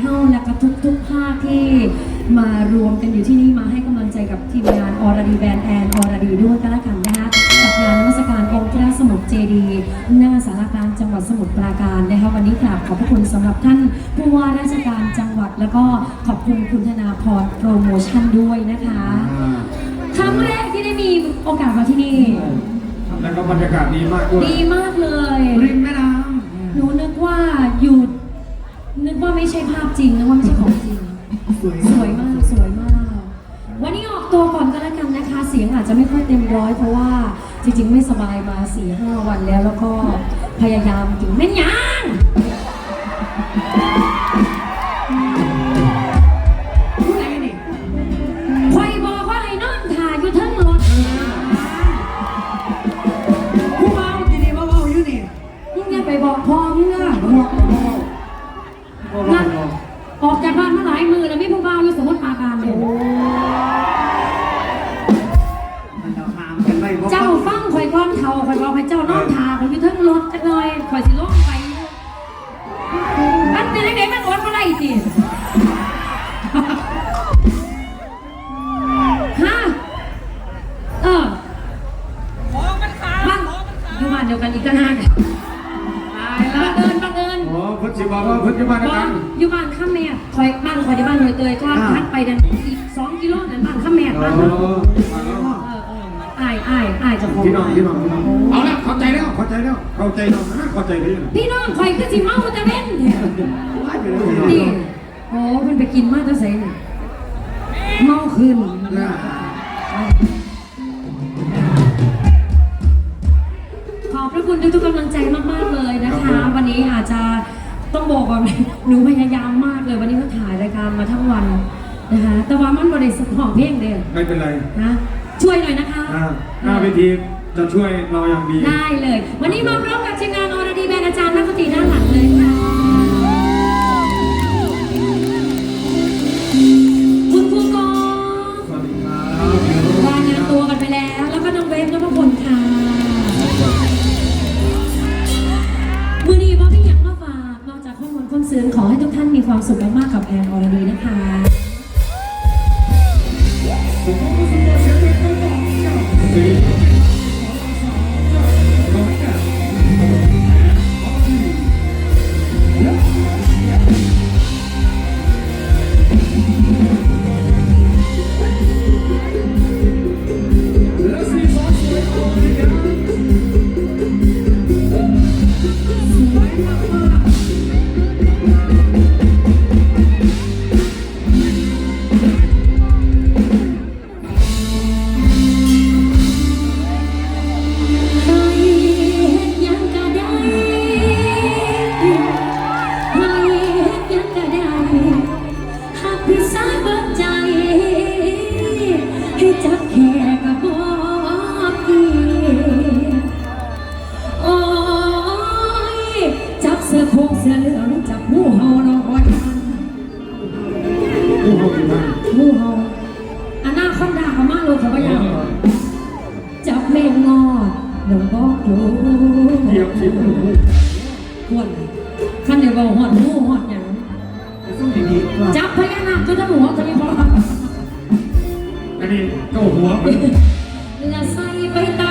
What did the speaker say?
เฮาและก็ทุกทุกๆภาคที่มารวมกันอยู่ที่นี่มาให้กำลังใจกับทีมงานอรดีแบรนด์แอนอรดีด้วยกันละกันนะคะกับงานนมัสการองค์พระสมุทรเจดีย์หน้าสารกลารจังหวัดสมุทรปราการนะคะวันนี้กราบขอบพระคุณสำหรับท่านผู้ว่าราชการจังหวัดแล้วก็ขอบคุณคุณธนาพรโปรโมชั่นด้วยนะคะครั้งแรกที่ได้มีโอกาสมาที่นี่ แล้วก็บรรยากาศดีมากด้วยดีมากเลย ริมแม่น้หนูนึกว่าอยู่นึก ว่าไม่ใช่ภาพจริงนึกว่าไม่ใช่ของจริงำสวยสวยมากสวยมาก วันนี้ออกตัวก่อนก็แล้วกันนะคะ เสียงอาจจะไม่ค่อยเต็มร้อยเพราะว่าจริง ๆ ไม่สบายมา4ี่ห้าวันแล้วแล้วก็พยายามจริงแม่นยัง ออกจาก ข่อยที่บ้านหน่วยเตยก็อ่าทัดไปนั่นอีกสองกิโลนั่นบ้านข้ามแม่โอ้บ้านมาเอแล้วอเอออ้ายอ้ายอ้ายเจะของพี่น้องพี่น้องพี่น้องเอาละเข้าใจแล้วเข้าใจแล้วเข้าใจแล้วนะเข้าใจเลยพี่น้องข่อยคือสิเมาจะเว้นแท้ไปเลยนี่โอ้เพิ่นไปกินมาแต่ไสนี่เมาขึ้นขอบพระคุณทุกๆกำลังใจมากๆเลยนะคะ วันนี้อาจจะต้องบอกว่าหนูพยายามมากเลยวันนี้ก็ถ่ายรายการมาทั้งวันนะคะแต่ว่ามันบริสุทธิ์ของเพลงเด้อไม่เป็นไรนะช่วยหน่อยนะคะอ่าหน้าเวทีจะช่วยเราอย่างดี ได้เลย วันนี้มาพร้อมกับทีมงานอรดีแบรนด์อาจารย์นักดนตรีด้านหลังเลยค่ะ มากกับแอนอรดีนะคะ พี่สายเบิดใจ ให้จับแค่ก็บอกพี่โอ้ย จับเสื้อโคงเสื้อเหลืองจับหมูเห่าน้องอ่อนผู้เขาอยู่บ้านหมูเห่าอันหน้าคอนดาเขามากเลยเขาก็ยังจับแมงงอดหลวงบอกโลเทียบเทียบควรขั้นเดียวหอดหมูหอดหยังจับพ ก็จะหมูว่าจะไม่พอแล้วนี่เก้าหัว และใส่ไปต